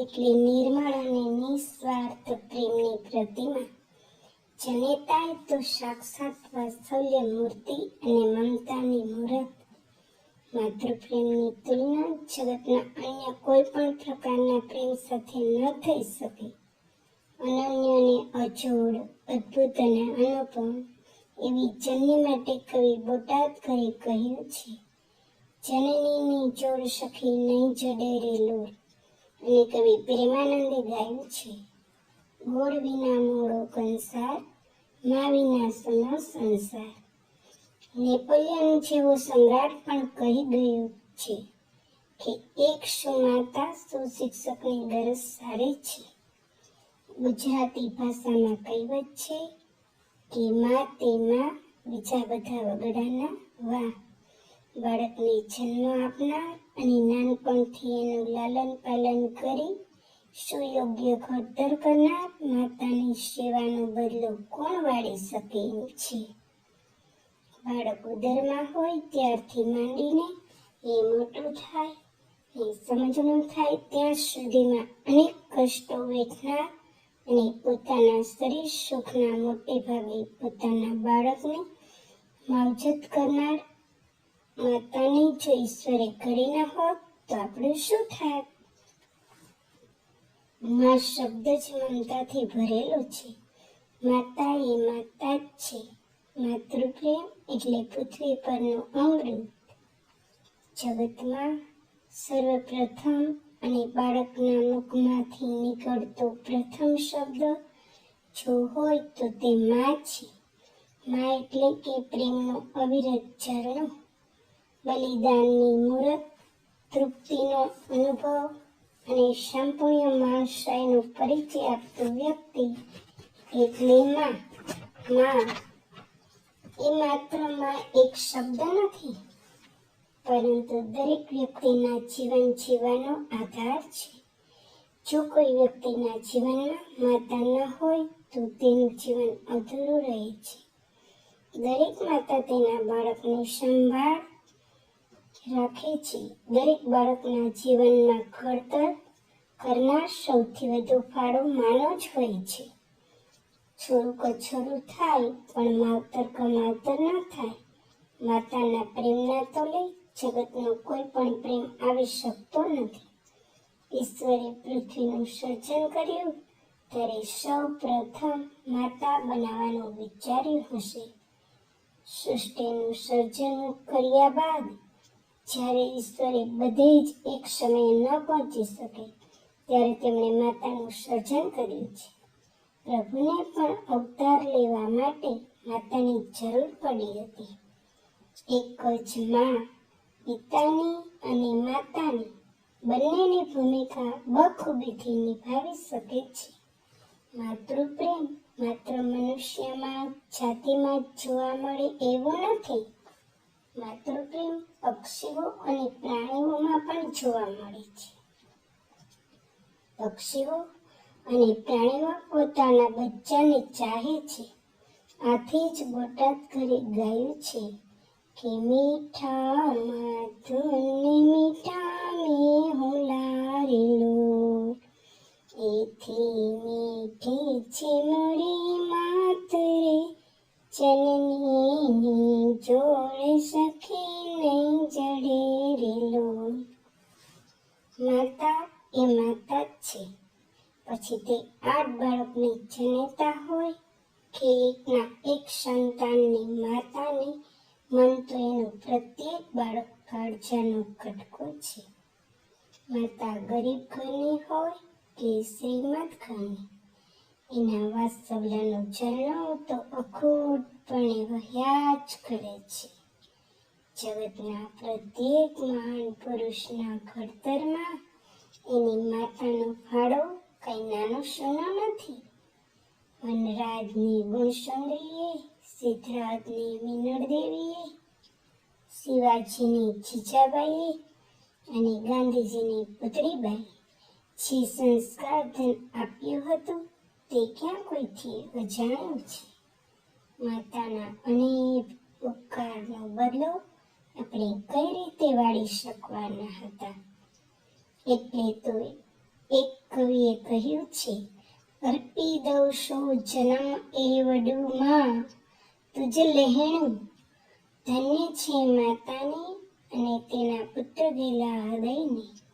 એટલી નિર્મળ અને નિસ્વાર્થ પ્રેમની પ્રતિમા જનેતાએ તો સાક્ષાત વાત્સલ્ય મૂર્તિ અને મમતાની મૂર્ત માતૃપ્રેમની તુલના જગતના અન્ય કોઈ પણ પ્રકારના પ્રેમ સાથે ન થઈ શકે અનન્ય અને અજોડ અદ્ભુત અને અનુપમ એવી જનની માટે કવિ બોટાદ કરી કહ્યું છે જનનીની જોડ સખી નહીં જડે રે અને કવિ પ્રેમાનંદે ગાયું છે. ગોળ વિના મોડો કંસાર, મા વિના સુનો સંસાર. નેપોલિયન જેવો સમ્રાટ પણ કહી ગયો છે કે એક સુમાતા સુશિક્ષકની ગરજ સારી છે. ગુજરાતી ભાષામાં કહેવત છે કે મા તે માં બીજા બધા વગડાના વાહ બાળકને જન્મ આપનાર અને નાનપણથી એનું લાલન પાલન કરી સુયોગ્ય ઘડતર કરનાર માતાની સેવાનો બદલો કોણ વાળી શકે એમ છે. બાળક ઉદરમાં હોય ત્યારથી માંડીને એ મોટું થાય, એ સમજણું થાય, ત્યાં સુધીમાં અનેક કષ્ટો વેઠનાર અને પોતાના શરીર સુખના મોટે ભાગે પોતાના બાળકને માવજત કરનાર માતાને જો ઈશ્વરે કરી ન હોત તો આપણું શું થાય? મા શબ્દ જ મમતાથી ભરેલો છે. માતા એ માતા જ છે. માતૃપ્રેમ એટલે પૃથ્વી પરનું અમૃત. જગતમાં સર્વપ્રથમ અને બાળકના મુખમાંથી નીકળતો પ્રથમ શબ્દ જો હોય તો તે માં છે. મા એટલે કે પ્રેમનો અવિરત ઝરણો. બલિદાનની મૂરત તૃપ્તિનો અનુભવ અને સંપૂર્ણ માણસાઈનો પરિચય આપતો વ્યક્તિ એટલે માં. માં એ માત્રમાં એક શબ્દ નથી, પરંતુ દરેક વ્યક્તિના જીવન જીવવાનો આધાર છે. જો કોઈ વ્યક્તિના જીવનમાં માતા ન હોય, તો તેનું જીવન અધૂરું રહે છે. દરેક માતા તેના બાળકની સંભાળ રાખે છે. દરેક બાળકના જીવનમાં ઘડતર કરનાર સૌથી વધુ ફાળો માનો જ હોય છે. છોરું કછોરું થાય, પણ માવતર કમાવતર ન થાય. માતાના પ્રેમના તોલે જગતનો કોઈ પણ પ્રેમ આવી શકતો નથી. ઈશ્વરે પૃથ્વીનું સર્જન કર્યું, ત્યારે સૌ પ્રથમ માતા બનાવવાનું વિચાર્યું હશે. સૃષ્ટિનું સર્જન કર્યા બાદ જ્યારે ઈશ્વરે બધે જ એક સમયે ન પહોંચી શકે, ત્યારે તેમણે માતાનું સર્જન કર્યું છે. પ્રભુને પણ અવતાર લેવા માટે માતાની જરૂર પડી હતી. એક જ માં પિતાની અને માતાની બંનેની ભૂમિકા બખૂબીથી નિભાવી શકે છે. માતૃપ્રેમ માત્ર મનુષ્યમાં, જાતિમાં જોવા મળે એવું નથી. માતૃપ્રેમ, પક્ષીઓ અને પ્રાણીઓમાં પણ જોવા મળે છે. પક્ષીઓ અને પ્રાણીઓ પોતાના બચ્ચાને ચાહે છે. આથી જ બોટાદ ઘરે ગાયું છે કે મીઠા માધુને મીઠા મેં હુલારેલો એથી મીઠી છે મોરી જનનીની જોડે સખી નહીં જડે રેલો માતા એ માતા જ છે પછી તે આઠ બાળકની જનેતા હોય કે એકના એક સંતાનની માતાની મન તો એનું પ્રત્યેક બાળક કાળજાનો કટકો છે માતા ગરીબ ઘરની હોય કે શ્રીમદ ઘરની એના વાત્સલ્યનો ઝરણો તો અખૂટપણે વહ્યા જ કરે છે. જગતના પ્રત્યેક મહાન પુરુષના ઘડતરમાં એની માતાનો ફાળો કઈ નાનો સોનો નથી. વનરાજની ગુણસુંદરીએ સિદ્ધરાજની વિનળ દેવીએ શિવાજીની જીજાબાઈએ અને ગાંધીજીની પુત્રીબાઈ જે સંસ્કાર ધન આપ્યું હતું તે ક્યાં કોઈથી અજાણ્યું છે. માતાના અનેક ઉપકારનો બદલો આપણે કઈ રીતે વાળી શકવાના હતા? એટલે તો એક કવિએ કહ્યું છે, અર્પી દઉં છું જન્મ એ વડુમાં તુજ લહેણું. ધન્ય છે માતાને અને તેના પુત્ર ગયેલા હૃદયને.